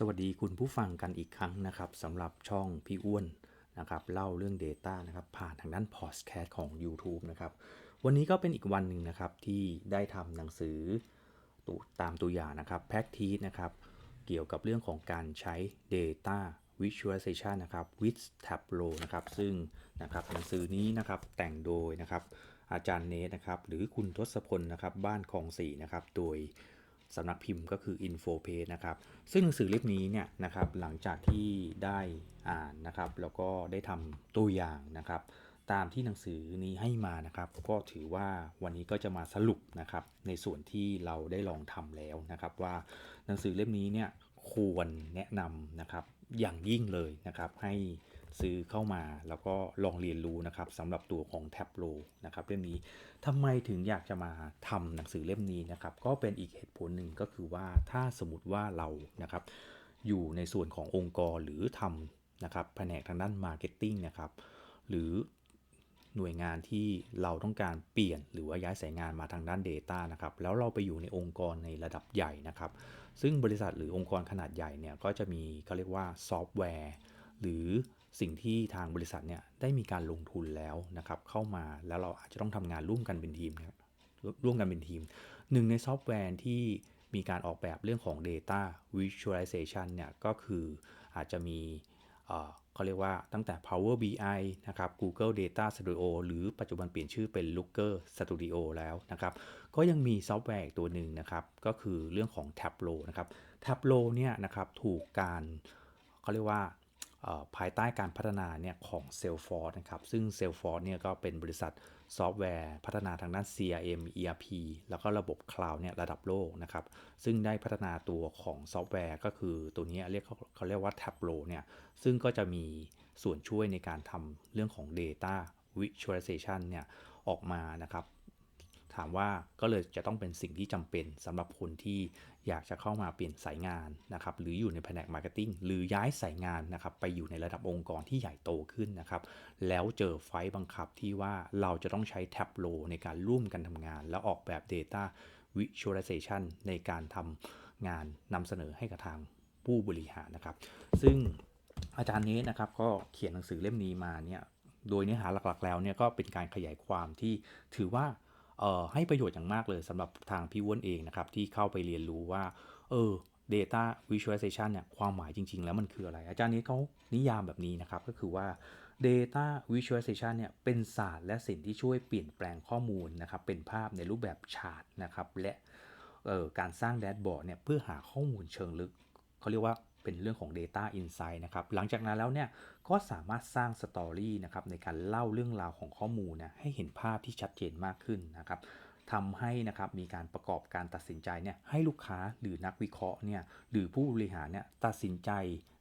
สวัสดีคุณผู้ฟังกันอีกครั้งนะครับสำหรับช่องพี่อ้วนนะครับเล่าเรื่อง Data นะครับผ่านทางด้านพอดแคสต์ของ YouTube นะครับวันนี้ก็เป็นอีกวันหนึ่งนะครับที่ได้ทำหนังสือตตามตัวอย่างนะครับ Practice นะครับเกี่ยวกับเรื่องของการใช้ Data Visualization นะครับ with Tableau นะครับซึ่งนะครับหนังสือนี้นะครับแต่งโดยนะครับอาจารย์เนทนะครับหรือคุณทศพลนะครับบ้านคลองสี่นะครับโดย สำนักพิมพ์ก็คือ Info Page นะครับ ซึ่งหนังสือเล่มนี้เนี่ยนะครับหลังจากที่ได้อ่านนะครับแล้วก็ได้ทำตัวอย่างนะครับ ตามที่หนังสือนี้ให้มานะครับ ก็ถือว่าวันนี้ก็จะมาสรุปนะครับในส่วนที่เราได้ลองทำแล้วนะครับ ว่าหนังสือเล่มนี้เนี่ยควรแนะนำนะครับอย่างยิ่งเลยนะครับให้ ซื้อเข้ามา แล้วก็ลองเรียนรู้นะครับสำหรับตัวของ Tableau นะครับเล่มนี้ทำไมถึงอยากจะมาทำหนังสือเล่มนี้นะครับก็เป็นอีกเหตุผลหนึ่งก็คือว่าถ้าสมมติว่าเรานะครับอยู่ในส่วนขององค์กรหรือทำนะครับแผนกทางด้าน Marketing นะครับหรือหน่วยงานที่เราต้องการเปลี่ยนหรือว่าย้ายสายงานมาทางด้าน Data นะครับแล้วเราไปอยู่ในองค์กรในระดับใหญ่นะครับ ซึ่งบริษัทหรือองค์กรขนาดใหญ่เนี่ยก็จะมีเขาเรียกว่าซอฟต์แวร์ หรือ สิ่งที่ทางบริษัทเนี่ยได้มีการลงทุนแล้วนะครับเข้ามาแล้วเราอาจจะต้องทำงานร่วมกันเป็นทีมนะครับร่วมกันเป็นทีมหนึ่งในซอฟต์แวร์ที่มีการออกแบบเรื่องของ Data Visualization เนี่ยก็คืออาจจะมีเขาเรียกว่าตั้งแต่ Power BI นะครับ Google Data Studio หรือปัจจุบันเปลี่ยนชื่อเป็น Looker Studio แล้วนะครับ ก็ยังมีซอฟต์แวร์อีกตัวหนึ่งนะครับ ก็คือเรื่องของ Tableau นะครับ Tableau เนี่ยนะครับถูกการเขาเรียกว่า ภายใต้การพัฒนาเนี่ยของ Salesforce นะครับ ซึ่ง Salesforce เนี่ยก็เป็นบริษัทซอฟต์แวร์พัฒนาทางด้าน CRM ERP แล้วก็ระบบ Cloud เนี่ยระดับโลกนะครับ ซึ่งได้พัฒนาตัวของซอฟต์แวร์ก็คือตัวนี้เรียกเขาเขาเรียกว่า Tableau เนี่ย ซึ่งก็จะมีส่วนช่วยในการทำเรื่องของ Data Visualization เนี่ยออกมานะครับ ถามว่าก็เลยจะต้องเป็นสิ่งที่จำเป็นสำหรับคนที่อยากจะเข้ามาเปลี่ยนสายงานนะครับหรืออยู่ในแผนกมาร์เก็ตติ้งหรือย้ายสายงานนะครับไปอยู่ในระดับองค์กรที่ใหญ่โตขึ้นนะครับแล้วเจอไฟล์บังคับที่ว่าเราจะต้องใช้ Tableau ในการร่วมกันทำงาน แล้วออกแบบ Data Visualization ในการทำงานนำเสนอให้กับทางผู้บริหารนะครับ ซึ่งอาจารย์เนสนะครับก็เขียนหนังสือเล่มนี้มาเนี่ยโดยเนื้อหาหลักๆ แล้วเนี่ยก็เป็นการขยายความที่ถือว่า ให้ประโยชน์อย่างมากเลยสำหรับทางพี่อ้วนเองนะครับที่เข้าไปเรียนรู้ว่าเออ data visualization เนี่ยความหมายจริง ๆ แล้วมันคืออะไร อาจารย์นี้เขานิยามแบบนี้นะครับ ก็คือว่า data visualization เนี่ยเป็นศาสตร์และสิ่งที่ช่วยเปลี่ยนแปลงข้อมูลนะครับ เป็นภาพในรูปแบบชาร์ตนะครับ และเอ่อการสร้างแดชบอร์ดเนี่ยเพื่อหาข้อมูลเชิงลึก เขาเรียกว่าเป็นเรื่องของ Data Insight นะครับ หลังจากนั้นแล้วเนี่ย ก็สามารถสร้างสตอรี่นะครับในการเล่าเรื่องราวของข้อมูลนะให้เห็นภาพที่ชัดเจนมากขึ้นนะครับทำให้นะครับมีการประกอบการตัดสินใจเนี่ยให้ลูกค้าหรือนักวิเคราะห์เนี่ยหรือผู้บริหารเนี่ยตัดสินใจ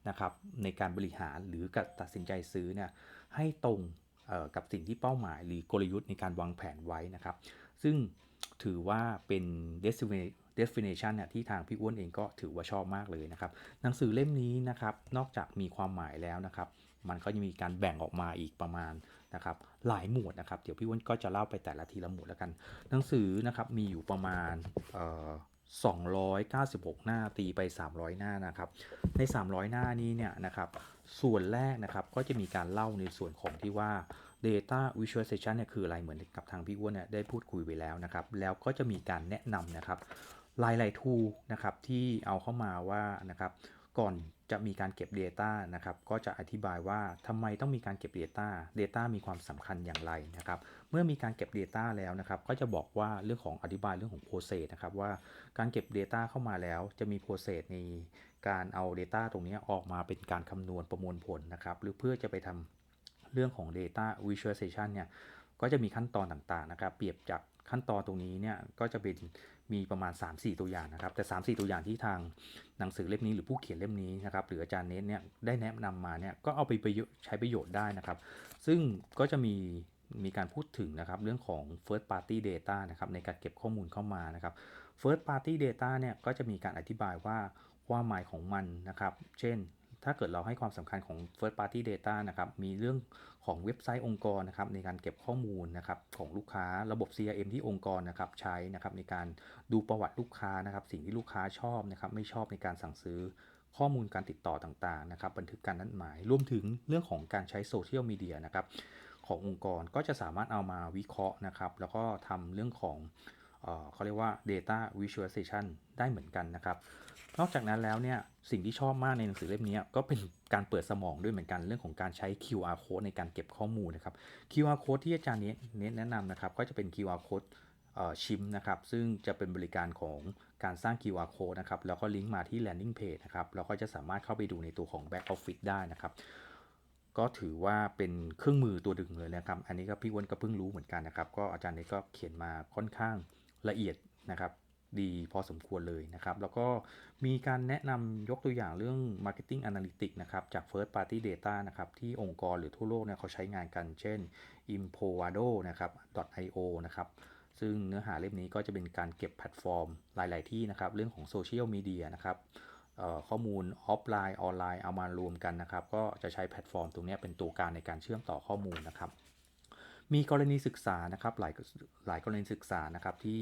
นะครับในการบริหารหรือกับตัดสินใจซื้อเนี่ยให้ตรงกับสิ่งที่เป้าหมาย หรือกลยุทธ์ในการวางแผนไว้นะครับ ซึ่งถือว่าเป็น destination destination เนี่ยที่ทางพี่อ้วนเองก็ถือว่าชอบมากเลยนะครับ หนังสือเล่มนี้นะครับ นอกจากมีความหมายแล้วนะครับ มันก็จะมีการแบ่งออกมาอีกประมาณนะครับหลายหมวดนะครับ เดี๋ยวพี่อ้นก็จะเล่าไปแต่ละทีละหมวดแล้วกัน หนังสือนะครับมีอยู่ประมาณ296 หน้าตีไป 300 หน้านะครับใน 300 หน้านี้เนี่ยนะครับส่วนแรกนะครับก็จะมีการเล่าในส่วนของที่ว่า Data Visualization เนี่ยคืออะไรเหมือนกับทางพี่อ้วนเนี่ยได้พูดคุยไปแล้วนะครับ แล้วก็จะมีการแนะนำนะครับหลายๆ tool นะครับที่เอาเข้ามาว่านะครับก่อน จะมีการเก็บ Data นะครับ ก็จะอธิบายว่าทำไมต้องมีการเก็บ Data Data มีความสำคัญอย่างไรนะครับ เมื่อมีการเก็บ Data แล้วนะครับ ก็จะบอกว่าเรื่องของอธิบายเรื่องของ process นะครับว่าการเก็บ Data เข้ามาแล้วจะมี process ในการเอา Data ตรงนี้ออกมาเป็นการคำนวณประมวลผลนะครับ หรือเพื่อจะไปทำเรื่องของ Data Visualization เนี่ยก็จะมีขั้นตอนต่างๆนะครับ เปรียบจากขั้นตอนตรงนี้เนี่ยก็จะเป็น มีประมาณ 3-4 ตัวอย่างนะครับ แต่ 3-4 ตัวอย่างที่ทางหนังสือเล่มนี้หรือผู้เขียนเล่มนี้นะครับหรืออาจารย์เนทเนี่ยได้แนะนำมาเนี่ยก็เอาไปใช้ประโยชน์ได้นะครับ ซึ่งก็จะมีมีการพูดถึงนะครับเรื่องของ first party data นะครับในการเก็บข้อมูลเข้ามานะครับ first party data เนี่ยก็จะมีการอธิบายว่าความหมายของมันนะครับ เช่น ถ้าเกิดเราให้ความสำคัญของ first party data นะครับ มีเรื่องของเว็บไซต์องค์กรนะครับในการเก็บข้อมูลนะครับของลูกค้าระบบ CRM ที่องค์กรนะครับใช้นะครับในการดูประวัติลูกค้านะครับ สิ่งที่ลูกค้าชอบนะครับไม่ชอบในการสั่งซื้อข้อมูลการติดต่อต่างๆนะครับ บันทึกการนัดหมาย รวมถึงเรื่องของการใช้โซเชียลมีเดียนะครับขององค์กรก็จะสามารถเอามาวิเคราะห์นะครับ แล้วก็ทำเรื่องของ เขาเรียกว่า data visualization ได้เหมือนกันนะครับ นอกจากนั้นแล้วเนี่ยสิ่งที่ชอบมากในหนังสือเล่มนี้ก็เป็นการเปิดสมองด้วยเหมือนกันเรื่องของการใช้ QR code ในการเก็บข้อมูลนะครับ QR code ที่อาจารย์เน้นเน้แนะนำนะครับ ก็จะเป็น QR code ชิมนะครับซึ่งจะเป็นบริการของการสร้าง QR code นะครับแล้วก็ลิงก์มาที่ landing page นะครับแล้วก็จะสามารถเข้าไปดูในตัวของ back office ได้นะครับ ก็ถือว่าเป็นเครื่องมือตัวดึงเลยนะครับ อันนี้ก็พี่วนก็เพิ่งรู้เหมือนกันนะครับ ก็อาจารย์เนก็เขียนมาค่อนข้าง ละเอียดนะครับดีพอสมควรเลยนะครับ แล้วก็มีการแนะนำยกตัวอย่างเรื่อง Marketing Analytics นะครับ จาก First Party Data นะครับ ที่องค์กรหรือทั่วโลกเนี่ยเขาใช้งานกันเช่น Impovado นะครับ .io นะครับ ซึ่งเนื้อหาเล่มนี้ก็จะเป็นการเก็บแพลตฟอร์มหลาย ๆ ที่นะครับ เรื่องของโซเชียลมีเดียนะครับข้อมูลออฟไลน์ออนไลน์เอามารวมกันนะครับ ก็จะใช้แพลตฟอร์มตรงนี้เป็นตัวการในการเชื่อมต่อข้อมูลนะครับ มีกรณีศึกษานะครับหลายหลายกรณีศึกษานะครับที่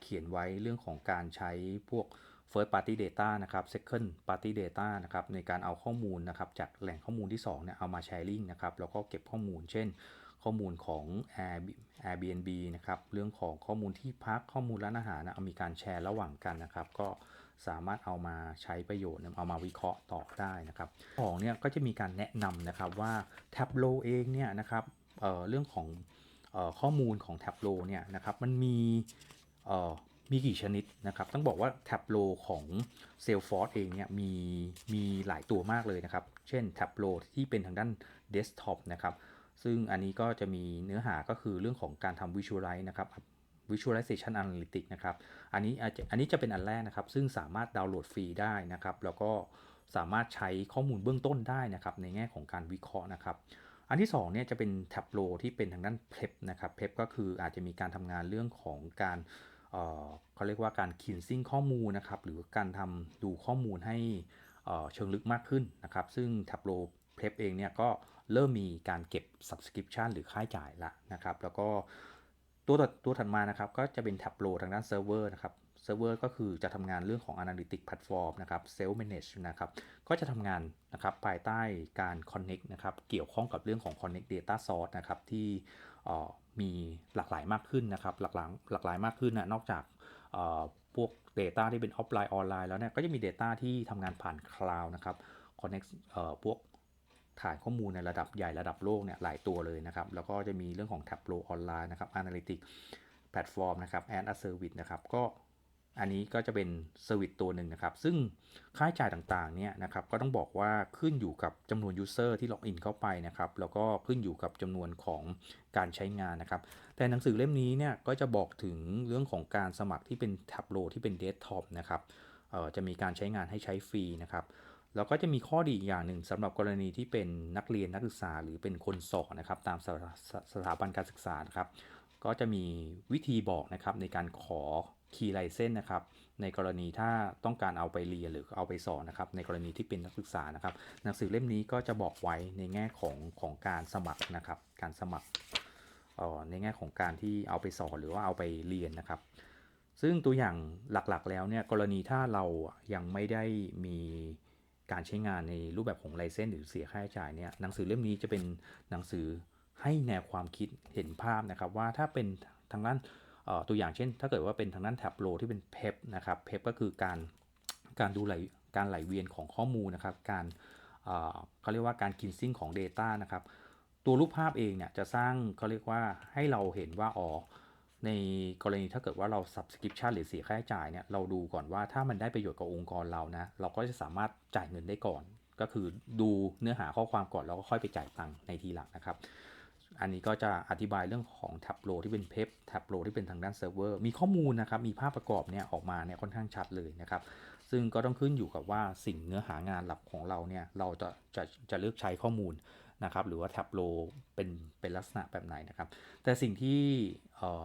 เขียนไว้เรื่องของการใช้พวก first party data นะครับ second party data นะครับในการเอาข้อมูลนะครับจากแหล่งข้อมูลที่2เนี่ยเอามา sharing นะครับแล้วก็เก็บข้อมูล เช่น ข้อมูลของ Air Airbnb นะครับเรื่องของข้อมูลที่พักข้อมูลร้านอาหารนะเอามีการแชร์ระหว่างกันนะครับ ก็สามารถเอามาใช้ประโยชน์เอามาวิเคราะห์ต่อได้นะครับของเนี่ยก็จะมีการแนะนำนะครับว่า Tableau เองเนี่ยนะครับ เเรื่องของออข้อมูลของ Tableau เนี่ยนะครับมันมีมีกี่ชนิดนะครับ ต้องบอกว่า Tableau ของ Salesforce เองเนี่ยมีมีหลายตัวมากเลยนะครับ เช่น Tableau ที่เป็นทางด้าน Desktop นะครับ ซึ่งอันนี้ก็จะมีเนื้อหาก็คือเรื่องของการทำ Visualize นะครับ Visualization Analytics นะครับ อันนี้อันนี้จะเป็นอันแรกนะครับ ซึ่งสามารถดาวน์โหลดฟรีได้นะครับ แล้วก็สามารถใช้ข้อมูลเบื้องต้นได้นะครับ ในแง่ของการวิเคราะห์นะครับ อันที่2เนี่ยจะเป็น Tableau ที่เป็นทางด้าน Prep นะครับ Prep ก็คืออาจจะมีการทำงานเรื่องของการเเขาเรียกว่าการ cleansing ข้อมูลนะครับหรือการทำดูข้อมูลให้เชิงลึกมากขึ้นนะครับ ซึ่ง Tableau Prep เองเนี่ยก็เริ่มมีการเก็บ subscription หรือค่าจ่ายละนะครับ แล้วก็ตัวตัวถัดมานะครับก็จะเป็น Tableau ทางด้านเซิร์ฟเวอร์นะครับ เซิร์ฟเวอร์ก็คือจะทำงานเรื่องของ Analytics Platform นะครับ Self Manage นะครับ ก็จะทำงานนะครับภายใต้การ Connect นะครับ เกี่ยวข้องกับเรื่องของ Connect Data Source นะครับ ที่มีหลากหลายมากขึ้นนะครับ หลากหลายหลากหลายมากขึ้นนะนอกจากพวก Data ที่เป็นออฟไลน์ออนไลน์แล้วเนี่ยก็จะมี Data ที่ทำงานผ่านคลาวด์นะครับ Connect พวกฐานข้อมูลในระดับใหญ่ระดับโลกเนี่ยหลายตัวเลยนะครับ แล้วก็จะมีเรื่องของ Tableau ออนไลน์นะครับ Analytics Platform นะครับ and a Service นะครับ ก็ อันนี้ก็จะเป็นเซอร์วิสตัวหนึ่งนะครับ ซึ่งค่าใช้จ่ายต่างๆเนี่ยนะครับก็ต้องบอกว่าขึ้นอยู่กับจำนวนยูเซอร์ที่ล็อกอินเข้าไปนะครับแล้วก็ขึ้นอยู่กับจำนวนของการใช้งานนะครับ แต่หนังสือเล่มนี้เนี่ยก็จะบอกถึงเรื่องของการสมัครที่เป็น Tableau ที่เป็นเดสก์ท็อปนะครับจะมีการใช้งานให้ใช้ฟรีนะครับแล้วก็จะมีข้อดีอีกอย่างหนึ่งสำหรับกรณีที่เป็นนักเรียนนักศึกษาหรือเป็นคนสอนนะครับตามสสถาบันการศึกษานะครับ ก็จะมีวิธีบอกนะครับในการขอ คีย์ไลเซนนะครับ ในกรณีถ้าต้องการเอาไปเรียนหรือเอาไปสอนนะครับ ในกรณีที่เป็นนักศึกษานะครับ หนังสือเล่มนี้ก็จะบอกไว้ในแง่ของของการสมัครนะครับ การสมัครในแง่ของการที่เอาไปสอนหรือว่าเอาไปเรียนนะครับ ซึ่งตัวอย่างหลักๆ แล้วเนี่ยกรณีถ้าเรายังไม่ได้มีการใช้งานในรูปแบบของไลเซนหรือเสียค่าใช้จ่ายเนี่ยหนังสือเล่มนี้จะเป็นหนังสือให้แนวความคิดเห็นภาพนะครับ ว่าถ้าเป็นทางด้าน ตัวอย่างเช่น ถ้าเกิดว่าเป็นทางด้านแท็บโลที่เป็นเพปนะครับเพปก็คือการการดูไหลการไหลเวียนของข้อมูลนะครับ การเขาเรียกว่าการกินซิ่งของ Data นะครับ ตัวรูปภาพเองเนี่ยจะสร้างเขาเรียกว่าให้เราเห็นว่าอ๋อในกรณีถ้าเกิดว่าเรา subscription หรือเสียค่าใช้จ่ายเนี่ยเราดูก่อนว่าถ้ามันได้ประโยชน์กับองค์กรเรานะ เราก็จะสามารถจ่ายเงินได้ก่อน ก็คือดูเนื้อหาข้อความก่อนแล้วก็ค่อยไปจ่ายตังค์ในทีหลังนะครับ อันนี้ก็จะอธิบายเรื่องของ Tableau ที่เป็นเพป Tableau ที่เป็นทางด้านเซิร์ฟเวอร์มีข้อมูลนะครับ มีภาพประกอบเนี่ยออกมาเนี่ยค่อนข้างชัดเลยนะครับ ซึ่งก็ต้องขึ้นอยู่กับว่าสิ่งเนื้อหางานหลักของเราเนี่ยเราจะจะจะเลือกใช้ข้อมูลนะครับหรือว่า Tableau เป็นเป็นลักษณะแบบไหนนะครับ แต่สิ่งที่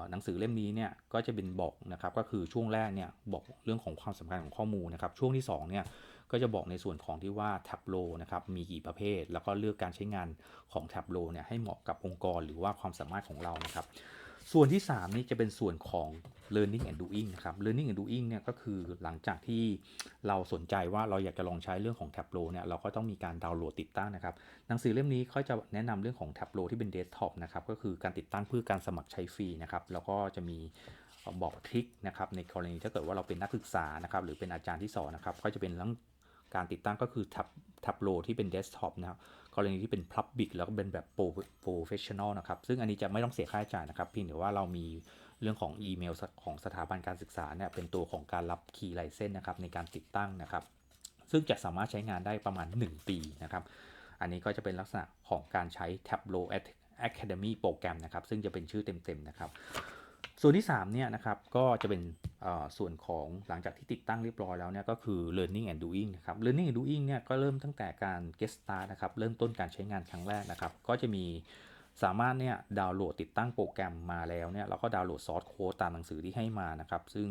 หนังสือเล่มนี้เนี่ยก็จะเป็นบอกนะครับก็คือช่วงแรกเนี่ยบอกเรื่องของความสำคัญของข้อมูลนะครับช่วงที่2เนี่ย ก็จะบอกในส่วนของที่ว่า Tableau นะครับมีกี่ประเภท แล้วก็เลือกการใช้งานของ Tableau เนี่ยให้เหมาะกับองค์กรหรือว่าความสามารถของเรานะครับ ส่วนที่ 3 นี่จะเป็นส่วนของ learning and doing นะครับ learning and doing เนี่ยก็คือหลังจากที่เราสนใจว่าเราอยากจะลองใช้เรื่องของ Tableau เนี่ยเราก็ต้องมีการดาวน์โหลดติดตั้งนะครับ หนังสือเล่มนี้เขาจะแนะนำเรื่องของ Tableau ที่เป็น desktop นะครับ ก็คือการติดตั้งเพื่อการสมัครใช้ฟรีนะครับ แล้วก็จะมีบอกทริคนะครับในกรณีถ้าเกิดว่าเราเป็นนักศึกษานะครับหรือเป็นอาจารย์ที่สอนนะครับก็จะเป็นเรื่อง การติดตั้งก็คือ Tab Tableau ที่เป็น desktop นะครับกรณีที่เป็น Public แล้วก็เป็นแบบ Pro Professional นะครับ ซึ่งอันนี้จะไม่ต้องเสียค่าใช้จ่ายนะครับเพียงแต่ว่าเรามีเรื่องของอีเมลของสถาบันการศึกษาเนี่ยเป็นตัวของการรับคีย์ไลเซนนะครับ ในการติดตั้งนะครับ ซึ่งจะสามารถใช้งานได้ประมาณ 1 ปีนะครับ อันนี้ก็จะเป็นลักษณะของการใช้ Tableau Academy โปรแกรมนะครับ ซึ่งจะเป็นชื่อเต็มๆนะครับ ส่วนที่3เนี่ยนะครับก็จะเป็นส่วนของหลังจากที่ติดตั้งเรียบร้อยแล้วเนี่ยก็คือ learning and doing นะครับ learning and doing เนี่ยก็เริ่มตั้งแต่การ get start นะครับเริ่มต้นการใช้งานครั้งแรกนะครับ ก็จะมีสามารถเนี่ยดาวน์โหลดติดตั้งโปรแกรมมาแล้วเนี่ยเราก็ดาวน์โหลดซอสโค้ดตามหนังสือที่ให้มานะครับ ซึ่ง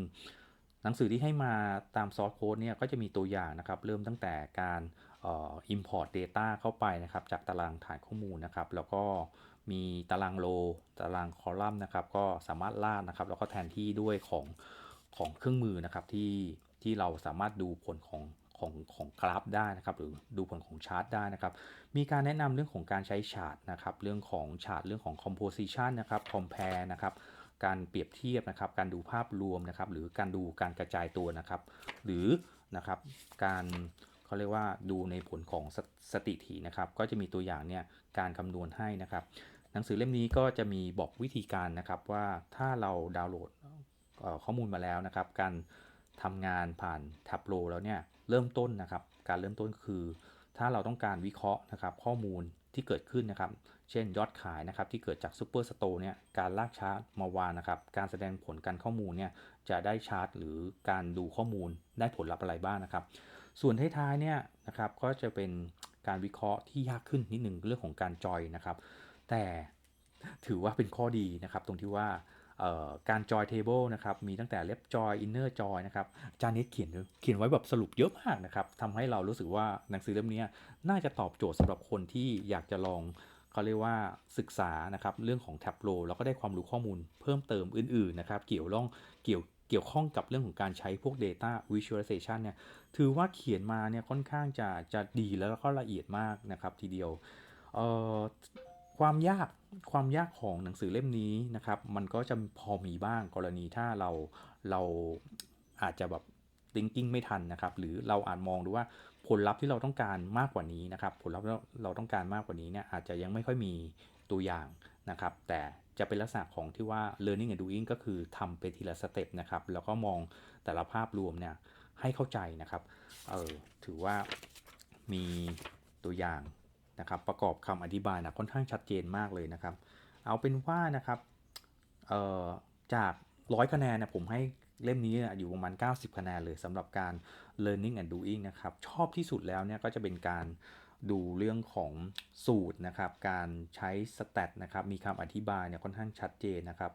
หนังสือที่ให้มาตามซอสโค้ดเนี่ยก็จะมีตัวอย่างนะครับ เริ่มตั้งแต่การ import data เข้าไปนะครับ จากตารางฐานข้อมูลนะครับ แล้วก็ มีตารางโล ตารางคอลัมน์นะครับ ก็สามารถลากนะครับ แล้วก็แทนที่ด้วยของของเครื่องมือนะครับที่ที่เราสามารถดูผลของของของกราฟได้นะครับหรือดูผลของชาร์ตได้นะครับ มีการแนะนำเรื่องของการใช้ชาร์ตนะครับ เรื่องของชาร์ตเรื่องของ composition นะครับ compare นะครับการเปรียบเทียบนะครับ การดูภาพรวมนะครับ หรือการดูการกระจายตัวนะครับ หรือนะครับการเขาเรียกว่าดูในผลของสสถิตินะครับ ก็จะมีตัวอย่างเนี่ยการคำนวณให้นะครับ หนังสือเล่มนี้ก็จะมีบอกวิธีการนะครับว่าถ้าเราดาวน์โหลดข้อมูลมาแล้วนะครับ การทำงานผ่าน Tableau แล้วเนี่ยเริ่มต้นนะครับ การเริ่มต้นคือ ถ้าเราต้องการวิเคราะห์นะครับ ข้อมูลที่เกิดขึ้นนะครับ เช่นยอดขายนะครับ ที่เกิดจากซูเปอร์สโตร์เนี่ยการลากชาร์ตมาวางนะครับ การแสดงผลการข้อมูลเนี่ยจะได้ชาร์ตหรือการดูข้อมูลได้ผลลัพธ์อะไรบ้างนะครับ ส่วนท้ายๆเนี่ยนะครับก็จะเป็นการวิเคราะห์ที่ยากขึ้นนิดหนึ่งเรื่องของการจอยนะครับ แต่ถือว่าเป็นข้อดีนะครับ ตรงที่ว่าการจอยเทเบิลนะครับ มีตั้งแต่เล็บจอยอินเนอร์จอยนะครับจานิสเขียนเขียนไว้แบบสรุปเยอะมากนะครับทำให้เรารู้สึกว่าหนังสือเล่มนี้น่าจะตอบโจทย์สำหรับคนที่อยากจะลองเขาเรียกว่าศึกษานะครับเรื่องของ Tableau แล้วก็ได้ความรู้ข้อมูลเพิ่มเติมอื่นๆนะครับเกี่ยวล่องเกี่ยวเกี่ยวข้องกับเรื่องของการใช้พวก Data Visualization เนี่ยถือว่าเขียนมาเนี่ยค่อนข้างจะจะดีแล้วก็ละเอียดมากนะครับทีเดียว ความยากความยากของหนังสือเล่มนี้นะครับ มันก็จะพอมีบ้างกรณีถ้าเราเราอาจจะแบบ thinking ไม่ทันนะครับ หรือเราอาจมองดูว่าผลลัพธ์ที่เราต้องการมากกว่านี้นะครับ ผลลัพธ์ที่เราต้องการมากกว่านี้เนี่ยอาจจะยังไม่ค่อยมีตัวอย่างนะครับ แต่จะเป็นลักษณะของที่ว่า learning and doing ก็คือทำไปทีละสเต็ปนะครับ แล้วก็มองแต่ละภาพรวมเนี่ยให้เข้าใจนะครับ เออถือว่ามีตัวอย่าง นะครับประกอบคำอธิบายนะค่อนข้างชัดเจนมากเลยนะครับ เอาเป็นว่านะครับจากร้อยคะแนนนะผมให้เล่มนี้อยู่ประมาณ 90 คะแนนเลยสำหรับการ learning and doing นะครับ ชอบที่สุดแล้วเนี่ยก็จะเป็นการดูเรื่องของสูตรนะครับ การใช้สแตทนะครับ มีคำอธิบายเนี่ยค่อนข้างชัดเจนนะครับ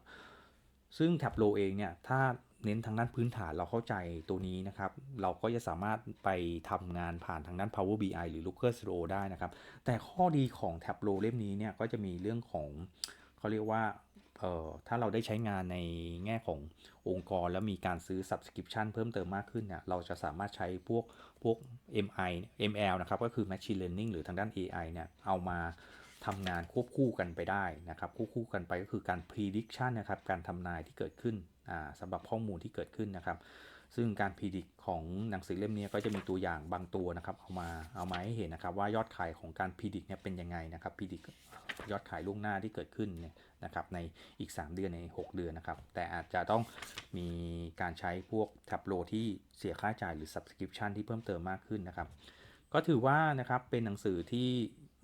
ซึ่ง Tableau เองเนี่ย ถ้า เน้นทางด้านพื้นฐานเราเข้าใจตัวนี้นะครับ เราก็จะสามารถไปทำงานผ่านทางด้าน Power BI หรือ Looker Studio ได้นะครับ แต่ข้อดีของ Tableau เล่มนี้เนี่ยก็จะมีเรื่องของเขาเรียกว่าเอ่อถ้าเราได้ใช้งานในแง่ขององค์กรแล้วมีการซื้อ subscription เพิ่มเติมมากขึ้นเนี่ยเราจะสามารถใช้พวกพวก MI ML นะครับ ก็คือ Machine Learning หรือทางด้าน AI เนี่ยเอามา ทำงานควบคู่กันไปได้นะครับควบคู่กันไปก็คือการ prediction นะครับการทำนายที่เกิดขึ้นสำหรับข้อมูลที่เกิดขึ้นนะครับ ซึ่งการ predict ของหนังสือเล่มนี้ก็จะมีตัวอย่างบางตัวนะครับ เอามาเอามาให้เห็นนะครับว่ายอดขายของการ predict เนี่ยเป็นยังไงนะครับ predict ยอดขายล่วงหน้าที่เกิดขึ้นนะครับในอีก 3 เดือนใน 6 เดือนนะครับ แต่อาจจะต้องมีการใช้พวก Tableau ที่เสียค่าจ่ายหรือ subscription ที่เพิ่มเติมมากขึ้นนะครับ ก็ถือว่านะครับเป็นหนังสือที่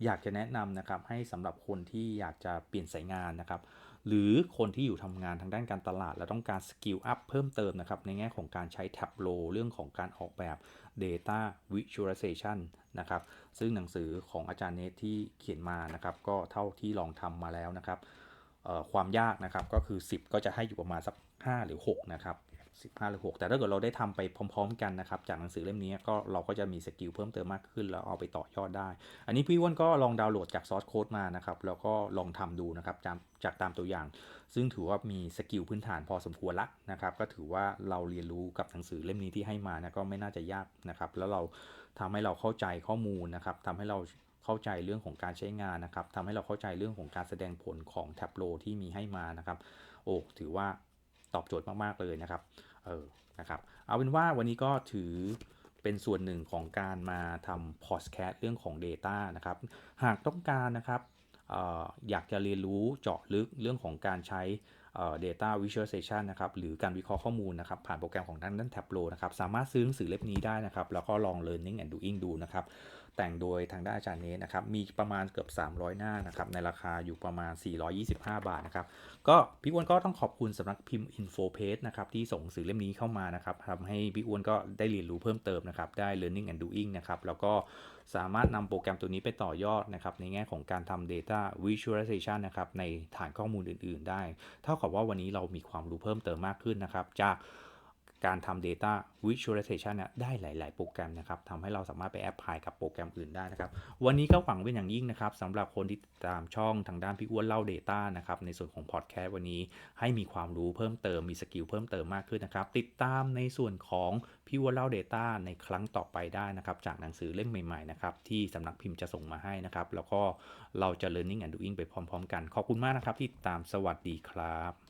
อยากจะแนะนำนะครับให้สำหรับคนที่อยากจะเปลี่ยนสายงานนะครับ หรือคนที่อยู่ทำงานทางด้านการตลาด และต้องการสกิลอัพเพิ่มเติมนะครับ ในแง่ของการใช้ Tableau เรื่องของการออกแบบ Data Visualization นะครับ ซึ่งหนังสือของอาจารย์เนทที่เขียนมานะครับ ก็เท่าที่ลองทำมาแล้วนะครับความยากนะครับก็คือ 10 ก็จะให้อยู่ประมาณสัก 5 หรือ 6 นะครับ 15 หรือ 6 แต่ถ้าเกิดเราได้ทำไปพร้อม ๆ กันนะครับ จากหนังสือเล่มนี้ก็เราก็จะมีสกิลเพิ่มเติมมากขึ้น แล้วเอาไปต่อยอดได้ อันนี้พี่อ้วนก็ลองดาวน์โหลดจากซอสโค้ดมานะครับ แล้วก็ลองทำดูนะครับจากจากตามตัวอย่าง ซึ่งถือว่ามีสกิลพื้นฐานพอสมควรละนะครับ ก็ถือว่าเราเรียนรู้กับหนังสือเล่มนี้ที่ให้มานะก็ไม่น่าจะยากนะครับ แล้วเราทำให้เราเข้าใจข้อมูลนะครับทำให้เราเข้าใจเรื่องของการใช้งานนะครับทำให้เราเข้าใจเรื่องของการแสดงผลของแท็บโลที่มีให้มานะครับ โอ้ ถือว่าตอบโจทย์มาก ๆ เลยนะครับ เออนะครับเอาเป็นว่าวันนี้ก็ถือเป็นส่วนหนึ่งของการมาทำพอดแคสต์เรื่องของ Data นะครับ หากต้องการนะครับอออยากจะเรียนรู้เจาะลึกเรื่องของการใช้เอ่อ data visualization นะครับ หรือการวิเคราะห์ข้อมูลนะครับ ผ่านโปรแกรมของทางด้าน Tableau นะครับ สามารถซื้อหนังสือเล่มนี้ได้นะครับ แล้วก็ลอง learning and doing ดูนะครับ แต่งโดยทางด้านอาจารย์เนสนะครับ มีประมาณเกือบ 300 หน้านะครับ ในราคาอยู่ประมาณ 425 บาทนะครับ ก็พี่อ้วนก็ต้องขอบคุณสำนักพิมพ์ Info Page นะครับที่ส่งสื่อเล่มนี้เข้ามานะครับทำให้พี่อ้วนก็ได้เรียนรู้เพิ่มเติมนะครับ ได้ learning and doing นะครับ แล้วก็สามารถนำโปรแกรมตัวนี้ไปต่อยอดนะครับ ในแง่ของการทำ data visualization นะครับ ในฐานข้อมูลอื่น ๆ ได้ เท่ากับว่าวันนี้เรามีความรู้เพิ่มเติมมากขึ้นนะครับ จาก การทำ data visualization เนี่ยได้หลาย ๆ โปรแกรมนะครับทำให้เราสามารถไปแอพพลายกับโปรแกรมอื่นได้นะครับ วันนี้ก็หวังเป็นอย่างยิ่งนะครับสำหรับคนที่ตามช่องทางด้านพี่อ้วนเล่า Data นะครับในส่วนของพอดแคสต์วันนี้ให้มีความรู้เพิ่มเติมมีสกิลเพิ่มเติมมากขึ้นนะครับ ติดตามในส่วนของพี่อ้วนเล่า Data ในครั้งต่อไปได้นะครับจากหนังสือเล่มใหม่ ๆ นะครับที่สำนักพิมพ์จะส่งมาให้นะครับแล้วก็เราจะ learning and doing ไปพร้อม ๆ กันขอบคุณมากนะครับที่ตามสวัสดีครับ